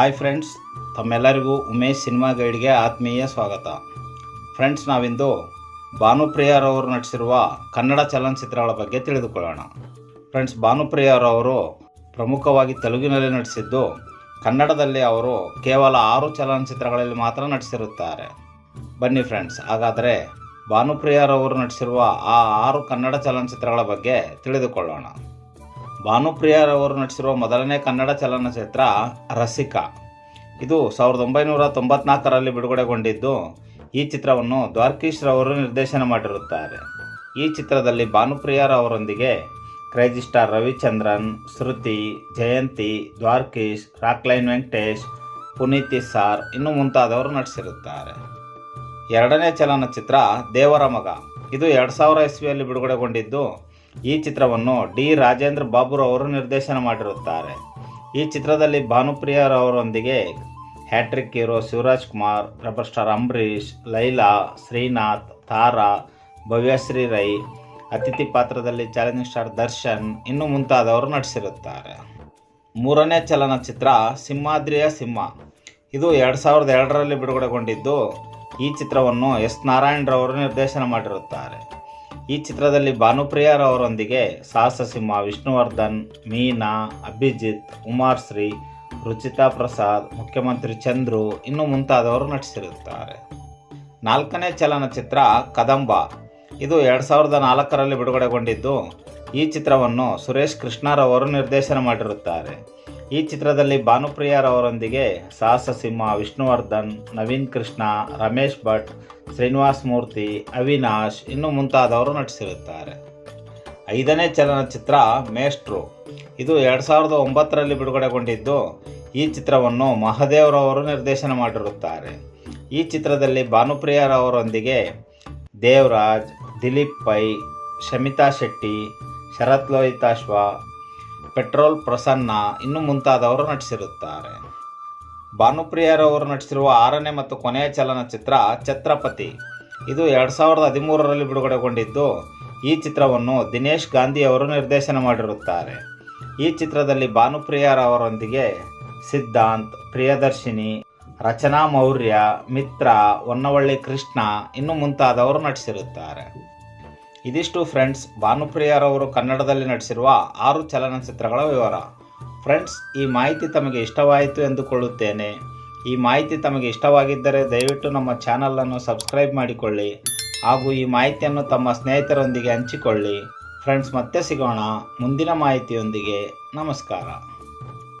Hi friends ತಮ್ಮೆಲ್ಲರಿಗೂ Umesh cinema ಗೈಡ್ಗೆ ಆತ್ಮೀಯ ಸ್ವಾಗತ. ಫ್ರೆಂಡ್ಸ್ ನಾವಿಂದು ಭಾನುಪ್ರಿಯರವರು ನಟಿಸಿರುವ ಕನ್ನಡ ಚಲನಚಿತ್ರಗಳ ಬಗ್ಗೆ ತಿಳಿದುಕೊಳ್ಳೋಣ. ಫ್ರೆಂಡ್ಸ್ ಭಾನುಪ್ರಿಯರವರು ಪ್ರಮುಖವಾಗಿ ತೆಲುಗಿನಲ್ಲಿ ನಟಿಸಿದ್ದು, ಕನ್ನಡದಲ್ಲಿ ಅವರು ಕೇವಲ ಆರು ಚಲನಚಿತ್ರಗಳಲ್ಲಿ ಮಾತ್ರ ನಟಿಸಿರುತ್ತಾರೆ. ಬನ್ನಿ ಫ್ರೆಂಡ್ಸ್ ಹಾಗಾದರೆ ಭಾನುಪ್ರಿಯರವರು ನಟಿಸಿರುವ ಆ ಆರು ಕನ್ನಡ ಚಲನಚಿತ್ರಗಳ ಬಗ್ಗೆ ತಿಳಿದುಕೊಳ್ಳೋಣ. ಭಾನುಪ್ರಿಯರವರು ನಟಿಸಿರುವ ಮೊದಲನೇ ಕನ್ನಡ ಚಲನಚಿತ್ರ ರಸಿಕಾ. ಇದು ಸಾವಿರದ ಒಂಬೈನೂರ ತೊಂಬತ್ನಾಲ್ಕರಲ್ಲಿ ಬಿಡುಗಡೆಗೊಂಡಿದ್ದು, ಈ ಚಿತ್ರವನ್ನು ದ್ವಾರ್ಕೀಶ್ ರವರು ನಿರ್ದೇಶನ ಮಾಡಿರುತ್ತಾರೆ. ಈ ಚಿತ್ರದಲ್ಲಿ ಭಾನುಪ್ರಿಯರವರೊಂದಿಗೆ crazy star Ravichandran, Shruti, Jayanti, Dwarakish, Rockline Venkatesh, Puneeth sir ಇನ್ನು ಮುಂತಾದವರು ನಟಿಸಿರುತ್ತಾರೆ. ಎರಡನೇ ಚಲನಚಿತ್ರ ದೇವರ ಮಗ. ಇದು ಎರಡು ಸಾವಿರ ಇಸ್ವಿಯಲ್ಲಿ ಬಿಡುಗಡೆಗೊಂಡಿದ್ದು ಈ ಚಿತ್ರವನ್ನು ಡಿ ರಾಜೇಂದ್ರ ಬಾಬುರವರು ನಿರ್ದೇಶನ ಮಾಡಿರುತ್ತಾರೆ. ಈ ಚಿತ್ರದಲ್ಲಿ ಭಾನುಪ್ರಿಯರವರೊಂದಿಗೆ hat-trick hero Shivaraj Kumar, rebel star Ambareesh, Laila, Srinath, Tara Bhavyashree Rai, ಅತಿಥಿ ಪಾತ್ರದಲ್ಲಿ ಚಾಲೆಂಜಿಂಗ್ ಸ್ಟಾರ್ ದರ್ಶನ್ ಇನ್ನು ಮುಂತಾದವರು ನಟಿಸಿರುತ್ತಾರೆ. ಮೂರನೇ ಚಲನಚಿತ್ರ ಸಿಂಹಾದ್ರಿಯ ಸಿಂಹ. ಇದು ಎರಡು ಸಾವಿರದ ಎರಡರಲ್ಲಿ ಬಿಡುಗಡೆಗೊಂಡಿದ್ದು ಈ ಚಿತ್ರವನ್ನು ಎಸ್ ನಾರಾಯಣರವರು ನಿರ್ದೇಶನ ಮಾಡಿರುತ್ತಾರೆ. ಈ ಚಿತ್ರದಲ್ಲಿ ಭಾನುಪ್ರಿಯರವರೊಂದಿಗೆ ಸಾಹಸ ಸಿಂಹ ವಿಷ್ಣುವರ್ಧನ್, ಮೀನಾ, ಅಭಿಜಿತ್ ಕುಮಾರ್ ಶ್ರೀ, ರುಚಿತಾ ಪ್ರಸಾದ್, ಮುಖ್ಯಮಂತ್ರಿ ಚಂದ್ರು ಇನ್ನು ಮುಂತಾದವರು ನಟಿಸಿರುತ್ತಾರೆ. ನಾಲ್ಕನೇ ಚಲನಚಿತ್ರ ಕದಂಬ. ಇದು ಎರಡು ಸಾವಿರದ ನಾಲ್ಕರಲ್ಲಿ ಬಿಡುಗಡೆಗೊಂಡಿದ್ದು ಈ ಚಿತ್ರವನ್ನು ಸುರೇಶ್ ಕೃಷ್ಣರವರು ನಿರ್ದೇಶನ ಮಾಡಿರುತ್ತಾರೆ. ಈ ಚಿತ್ರದಲ್ಲಿ ಭಾನುಪ್ರಿಯರವರೊಂದಿಗೆ ಸಾಹಸ ಸಿಂಹ ವಿಷ್ಣುವರ್ಧನ್, ನವೀನ್ ಕೃಷ್ಣ, ರಮೇಶ್ ಭಟ್, ಶ್ರೀನಿವಾಸ್ ಮೂರ್ತಿ, ಅವಿನಾಶ್ ಇನ್ನು ಮುಂತಾದವರು ನಟಿಸಿರುತ್ತಾರೆ. ಐದನೇ ಚಲನಚಿತ್ರ ಮೇಷ್ಟ್ರು. ಇದು ಎರಡು ಸಾವಿರದ ಒಂಬತ್ತರಲ್ಲಿ ಬಿಡುಗಡೆಗೊಂಡಿದ್ದು, ಈ ಚಿತ್ರವನ್ನು ಮಹದೇವ್ರವರು ನಿರ್ದೇಶನ ಮಾಡಿರುತ್ತಾರೆ. ಈ ಚಿತ್ರದಲ್ಲಿ ಭಾನುಪ್ರಿಯರವರೊಂದಿಗೆ ದೇವರಾಜ್, ದಿಲೀಪ್ ಪೈ, ಶಮಿತಾ ಶೆಟ್ಟಿ, ಶರತ್ ಲೋಹಿತಾಶ್ವ ಪೆಟ್ರೋಲ್ ಪ್ರಸನ್ನ ಇನ್ನು ಮುಂತಾದವರು ನಟಿಸಿರುತ್ತಾರೆ. ಭಾನುಪ್ರಿಯರವರು ನಟಿಸಿರುವ ಆರನೇ ಮತ್ತು ಕೊನೆಯ ಚಲನಚಿತ್ರ ಛತ್ರಪತಿ. ಇದು ಎರಡು ಸಾವಿರದ ಹದಿಮೂರರಲ್ಲಿ ಬಿಡುಗಡೆಗೊಂಡಿದ್ದು, ಈ ಚಿತ್ರವನ್ನು ದಿನೇಶ್ ಗಾಂಧಿ ಅವರು ನಿರ್ದೇಶನ ಮಾಡಿರುತ್ತಾರೆ. ಈ ಚಿತ್ರದಲ್ಲಿ ಭಾನುಪ್ರಿಯರವರೊಂದಿಗೆ ಸಿದ್ಧಾಂತ್, ಪ್ರಿಯದರ್ಶಿನಿ, ರಚನಾ ಮೌರ್ಯ, ಮಿತ್ರ, ಹೊನ್ನವಳ್ಳಿ ಕೃಷ್ಣ, ಇನ್ನು ಮುಂತಾದವರು ನಟಿಸಿರುತ್ತಾರೆ. ಇದಿಷ್ಟು ಫ್ರೆಂಡ್ಸ್, ಭಾನುಪ್ರಿಯರವರು ಕನ್ನಡದಲ್ಲಿ ನಟಿಸಿರುವ ಆರು ಚಲನಚಿತ್ರಗಳ ವಿವರ. ಫ್ರೆಂಡ್ಸ್, ಈ ಮಾಹಿತಿ ತಮಗೆ ಇಷ್ಟವಾಯಿತು ಎಂದುಕೊಳ್ಳುತ್ತೇನೆ. ಈ ಮಾಹಿತಿ ತಮಗೆ ಇಷ್ಟವಾಗಿದ್ದರೆ ದಯವಿಟ್ಟು ನಮ್ಮ ಚಾನಲನ್ನು ಸಬ್ಸ್ಕ್ರೈಬ್ ಮಾಡಿಕೊಳ್ಳಿ ಹಾಗೂ ಈ ಮಾಹಿತಿಯನ್ನು ತಮ್ಮ ಸ್ನೇಹಿತರೊಂದಿಗೆ ಹಂಚಿಕೊಳ್ಳಿ. ಫ್ರೆಂಡ್ಸ್, ಮತ್ತೆ ಸಿಗೋಣ ಮುಂದಿನ ಮಾಹಿತಿಯೊಂದಿಗೆ. ನಮಸ್ಕಾರ.